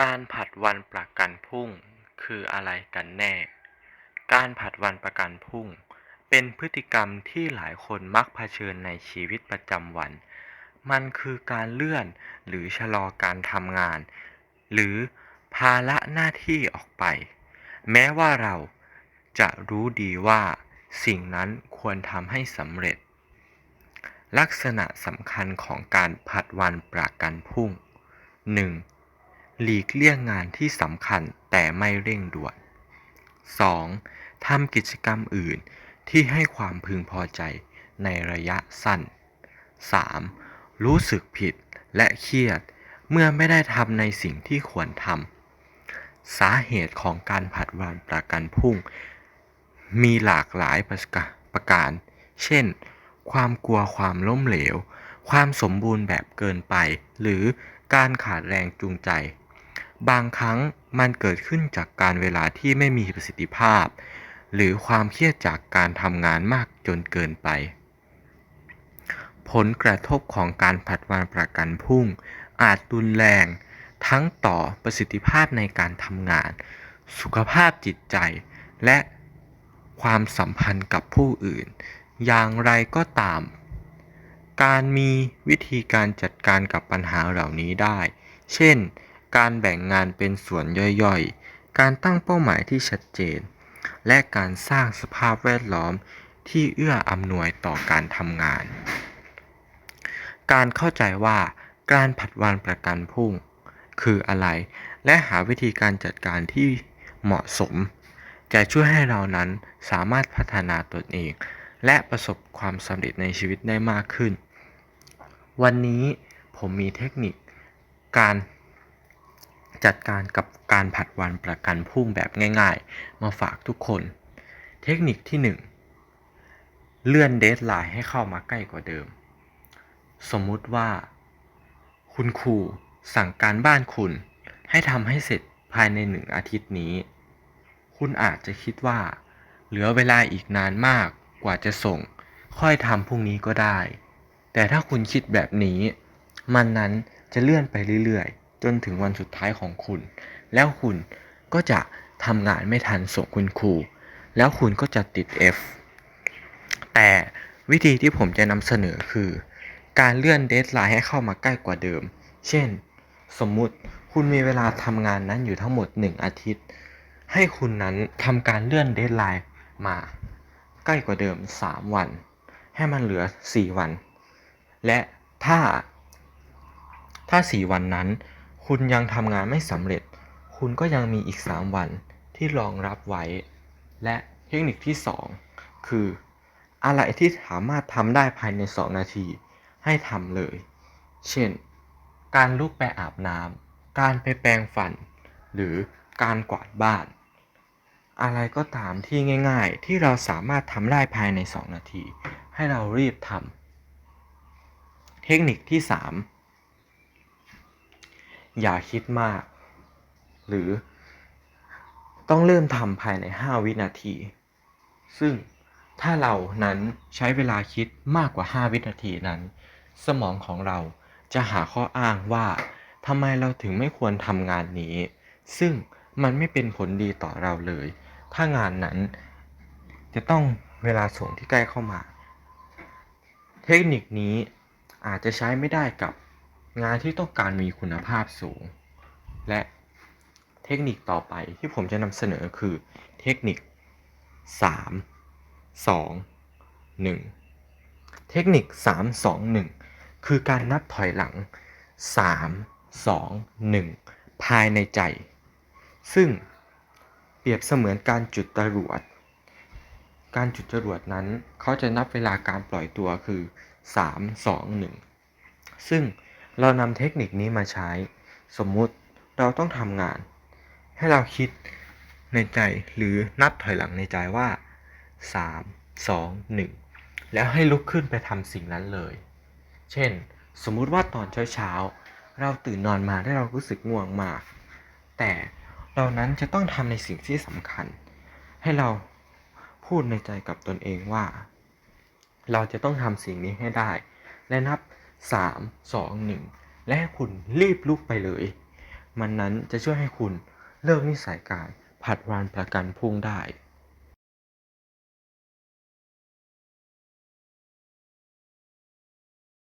การผัดวันประกันพรุ่งคืออะไรกันแน่ การผัดวันประกันพรุ่ง เป็นพฤติกรรมที่หลายคนมักเผชิญในชีวิตประจำวัน มันคือการเลื่อนหรือชะลอการทำงาน หรือภาระหน้าที่ออกไป แม้ว่าเราจะรู้ดีว่าสิ่งนั้นควรทำให้สำเร็จ ลักษณะสำคัญของการผัดวันประกันพรุ่ง 1. หลีกเลี่ยงงานที่สำคัญแต่ไม่เร่งด่วน 2. ทำกิจกรรมอื่นที่ให้ความพึงพอใจในระยะสั้น 3. รู้สึกผิดและเครียดเมื่อไม่ได้ทำในสิ่งที่ควรทำ สาเหตุของการผัดวันประกันพรุ่ง มีหลากหลายประกาประการเช่น ความกลัวความล้มเหลว ความสมบูรณ์แบบเกินไป หรือการขาดแรงจูงใจ บางครั้งมันเกิดขึ้นจากการเวลาที่ไม่มีประสิทธิภาพ หรือความเครียดจากการทำงานมากจนเกินไป ผลกระทบของการผัดวันประกันพรุ่ง อาจรุนแรง ทั้งต่อประสิทธิภาพในการทำงาน สุขภาพจิตใจ และความสัมพันธ์กับผู้อื่น อย่างไรก็ตาม การมีวิธีการจัดการกับปัญหาเหล่านี้ได้ เช่น การแบ่งงานเป็นส่วนย่อยๆ การตั้งเป้าหมายที่ชัดเจน และการสร้างสภาพแวดล้อมที่เอื้ออำนวยต่อการทำงาน การเข้าใจว่าการผัดวันประกันพรุ่ง คืออะไร และหาวิธีการจัดการที่เหมาะสม จะช่วยให้เรานั้นสามารถพัฒนาตนเอง และประสบความสำเร็จในชีวิตได้มากขึ้น วันนี้ผมมีเทคนิคการ จัดการกับการผัดวันประกันพรุ่งแบบง่ายๆ มาฝากทุกคน เทคนิคที่ 1 เลื่อนเดทไลน์ให้เข้ามาใกล้กว่าเดิม สมมุติว่า คุณครูสั่งการบ้านคุณ ให้ทำให้เสร็จภายในหนึ่งอาทิตย์นี้ คุณอาจจะคิดว่า เหลือเวลาอีกนานมากกว่าจะส่ง ค่อยทำพรุ่งนี้ก็ได้ แต่ถ้าคุณคิดแบบนี้ มันนั้นจะเลื่อนไปเรื่อยๆ จนถึงวันสุดท้ายของคุณ แล้วคุณก็จะทำงานไม่ทันส่งคุณครู แล้วคุณก็จะติด F แต่วิธีที่ผมจะนำเสนอคือ การเลื่อนเดทไลน์ให้เข้ามาใกล้กว่าเดิม เช่น สมมุติคุณมีเวลาทำงานนั้นอยู่ทั้งหมด 1 อาทิตย์ ให้คุณนั้นทำการเลื่อนเดทไลน์มาใกล้กว่าเดิม 3 วัน ให้มันเหลือ 4 วัน และถ้าถ้า 4 วันนั้น คุณยังทำงานไม่สำเร็จ คุณก็ยังมีอีก 3 วันที่รองรับไว้ และเทคนิคที่ 2 คือ อะไรที่สามารถทำได้ภายใน 2 นาทีให้ทำเลย เช่น การลุกไปอาบน้ำการไปแปรงฟัน หรือการกวาดบ้าน อะไรก็ตามที่ง่ายๆ ที่เราสามารถทำได้ภายใน 2 นาที ให้เรารีบทำเทคนิคที่ 3 อย่าคิดมาก หรือต้องเริ่มทำภายใน 5 วินาที ซึ่งถ้าเรานั้นใช้เวลาคิดมากกว่า 5 วินาทีนั้น สมองของเราจะหาข้ออ้างว่าทำไมเราถึงไม่ควรทำงานนี้ ซึ่งมันไม่เป็นผลดีต่อเราเลย ถ้างานนั้น จะต้องเวลาส่งที่ใกล้เข้ามา เทคนิคนี้อาจจะใช้ไม่ได้กับ งานที่ต้องการมีคุณภาพสูง และเทคนิคต่อไปที่ผมจะนำเสนอคือเทคนิค 3 2 1 เทคนิค 3 2 1 คือการนับถอยหลัง 3 2 1 ภายในใจ ซึ่งเปรียบเสมือนการจุดจรวด การจุดจรวดนั้นเขาจะนับเวลาการปล่อยตัวคือ 3 2 1 ซึ่ง เรานำเทคนิคนี้มาใช้ สมมุติเราต้องทำงาน ให้เราคิดในใจหรือนับถอยหลังในใจว่า 3 2 1 แล้วให้ลุกขึ้นไปทำสิ่งนั้นเลย เช่น สมมุติว่าตอนเช้าๆเราตื่นนอนมาได้เรารู้สึกง่วงมาก แต่เรานั้นจะต้องทำในสิ่งที่สำคัญ ให้เราพูดในใจกับตนเองว่า เราจะต้องทำสิ่งนี้ให้ได้ และนับ 3 2 1 และให้คุณรีบลุกไปเลย มันนั้นจะช่วยให้คุณเลิกนิสัยการผัดวันประกันพรุ่งได้